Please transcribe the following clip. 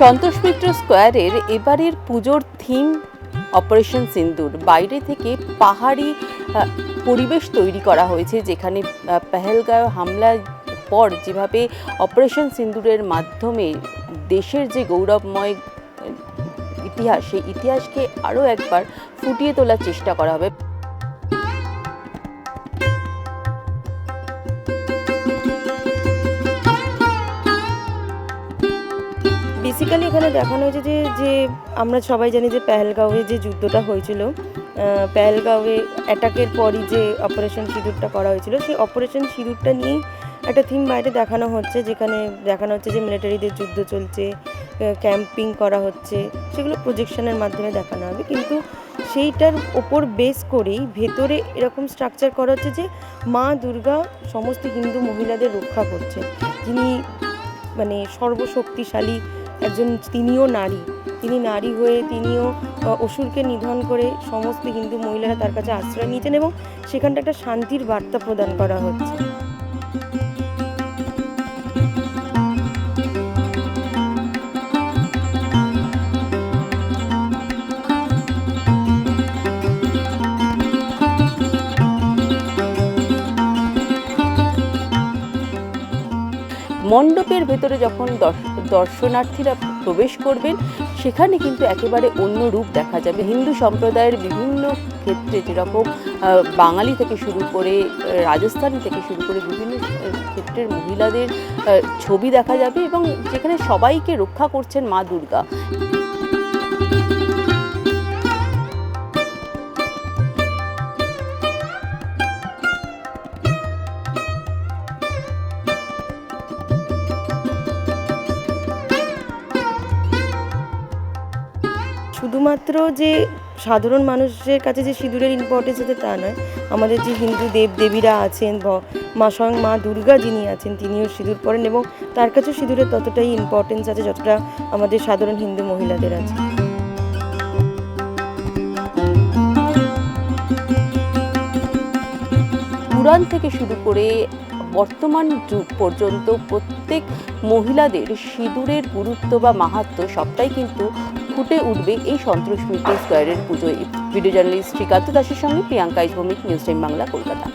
সন্তোষ মিত্র স্কোয়ারের এবারের পুজোর থিম অপারেশন সিন্দুর। বাইরে থেকে পাহাড়ি পরিবেশ তৈরি করা হয়েছে, যেখানে পেহেলগাঁও হামলার পর যেভাবে অপারেশন সিন্দুরের মাধ্যমে দেশের যে গৌরবময় ইতিহাস, সেই ইতিহাসকে আরও একবার ফুটিয়ে তোলার চেষ্টা করা হবে। বেসিক্যালি এখানে দেখানো হয়েছে যে যে আমরা সবাই জানি যে পেহেলগাঁওয়ে যে যুদ্ধটা হয়েছিল পেহেলগাঁওয়ে অ্যাটাকের পরই যে অপারেশন সিঁদুরটা করা হয়েছিল, সেই অপারেশন সিঁদুরটা নিয়েই একটা থিম বাইরে দেখানো হচ্ছে, যেখানে দেখানো হচ্ছে যে মিলিটারিদের যুদ্ধ চলছে ক্যাম্পিং করা হচ্ছে, সেগুলো প্রজেকশনের মাধ্যমে দেখানো হবে। কিন্তু সেইটার ওপর বেস করেই ভেতরে এরকম স্ট্রাকচার করা হচ্ছে যে মা দুর্গা সমস্ত হিন্দু মহিলাদের রক্ষা করছে যিনি মানে সর্বশক্তিশালী একজন তিনিও নারী। তিনি নারী হয়ে তিনিও অসুরকে নিধন করে সমস্ত হিন্দু মহিলারা তার কাছে আশ্রয় নিয়েছেন এবং সেখানটা একটা শান্তির বার্তা প্রদান করা হচ্ছে। মণ্ডপের ভেতরে যখন দর্শ- দর্শনার্থীরা প্রবেশ করবেন, সেখানে কিন্তু একেবারে অন্য রূপ দেখা যাবে। হিন্দু সম্প্রদায়ের বিভিন্ন ক্ষেত্রে যেরকম বাঙালি থেকে শুরু করে রাজস্থান থেকে শুরু করে বিভিন্ন ক্ষেত্রের মহিলাদের ছবি দেখা যাবে এবং যেখানে সবাইকে রক্ষা করছেন মা দুর্গা। শুধুমাত্র যে সাধারণ মানুষের কাছে যে সিঁদুরের ইম্পর্টেন্স আছে তা নয়, আমাদের যে হিন্দু দেব দেবীরা আছেন মা স্বয়ং মা দুর্গা যিনি আছেন, তিনিও সিঁদুর পরেন এবং তার কাছেও সিঁদুরের ততটাই ইম্পর্টেন্স আছে যতটা আমাদের সাধারণ হিন্দু মহিলাদের আছে। পুরাণ থেকে শুরু করে বর্তমান যুগ পর্যন্ত প্রত্যেক মহিলাদের সিঁদুরের গুরুত্ব বা মাহাত্ম সবটাই কিন্তু ফুটে উঠবে এই সন্তোষ স্কোয়ারের পুজোয়। ভিডিও জার্নালিস্ট শ্রীকান্ত দাসের সঙ্গে প্রিয়াঙ্কা ইসভমিক নিউজ টাইম বাংলা, কলকাতা।